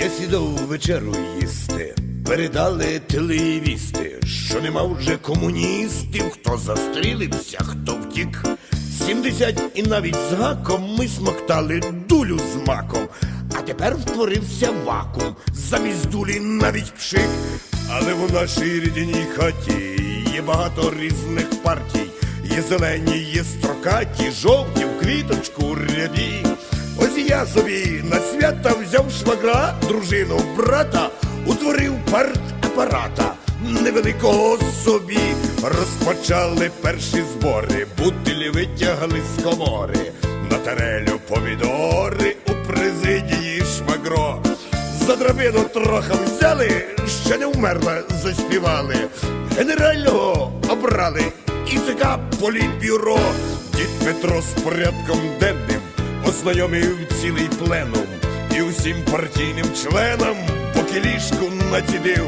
Я сідав вечеру їсти, передали телевісти, що нема вже комуністів, хто застрілився, хто втік. Сімдесят і навіть з гаком ми смоктали дулю з маком, а тепер втворився вакуум, замість дулі навіть пшик. Але в нашій рідній хаті є багато різних партій. Є зелені, є строкаті, жовті в квіточку ряді. Ось я собі на свята взяв швагра, дружину, брата, утворив партапарата невеликого собі. Розпочали перші збори, бутилі витягли з комори, на тарелю помідори у президії швагро. За драбину трохи взяли, ще не вмерла, заспівали. Генерального обрали і ЦК політбюро. Дід Петро з порядком денним ознайомив цілий пленум і усім партійним членам поки ліжку націдив.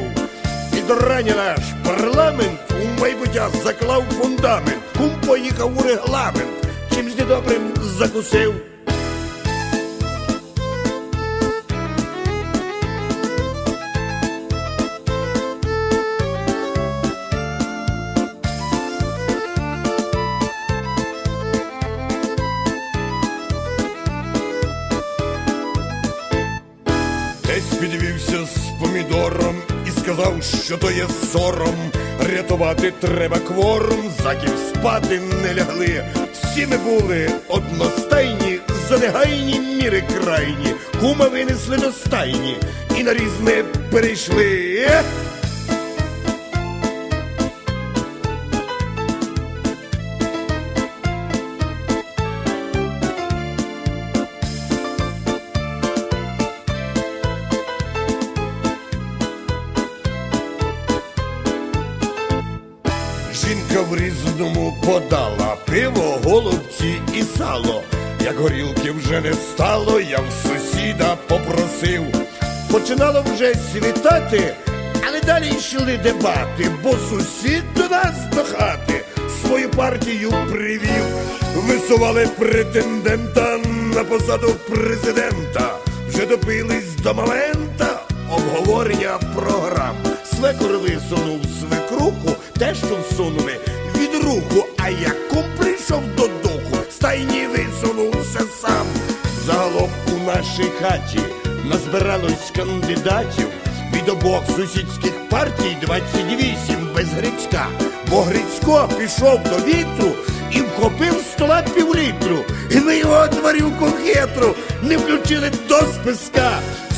І до рання наш парламент у майбуття заклав фундамент, кум поїхав у регламент, чимсь недобрим закусив. Підвівся з помідором і сказав, що то є сором. Рятувати треба кворум, заків спати не лягли. Всі ми були одностайні, за негайні міри крайні. Кума винесли до стайні і на різне перейшли. Жінка в різному подала пиво, голубці і сало. Як горілки вже не стало, я в сусіда попросив. Починало вже світати, але далі йшли дебати, бо сусід до нас до хати свою партію привів. Висували претендента на посаду президента. Вже добились до момента обговорення програм. Свекор висунув свекруху, те, що всунули від руху, а як кум прийшов до духу, стайні висунувся сам. Загалом у нашій хаті назбиралось кандидатів від обох сусідських партій 28 без Грицька. Бо Грицько пішов до вітру і вхопив стола півлітру. Його тварюку хитру не включили до списка.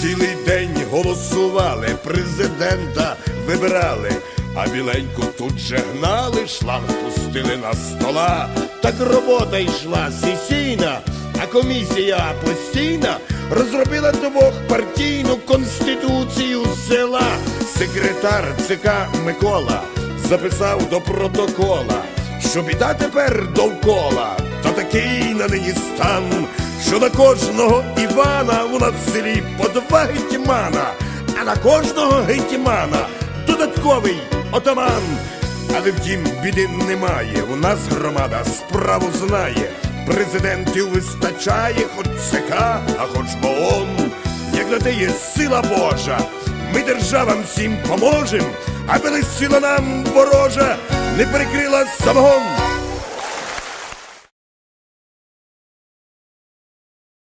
Цілий день голосували, президента вибирали, а біленьку тут же гнали, шланг пустили на стола. Так робота йшла сесійна, а комісія постійна розробила двохпартійну конституцію села. Секретар ЦК Микола записав до протокола, що біда тепер довкола, та такий на нині стан, що на кожного Івана у нас в селі по два гетьмана, а на кожного гетьмана додатковий отаман. Але втім, біди немає. У нас громада справу знає. Президентів вистачає, хоч ЦК, а хоч ООН. Як на те є сила Божа, ми державам всім поможем, аби лиш сила нам ворожа не перекрила самогон.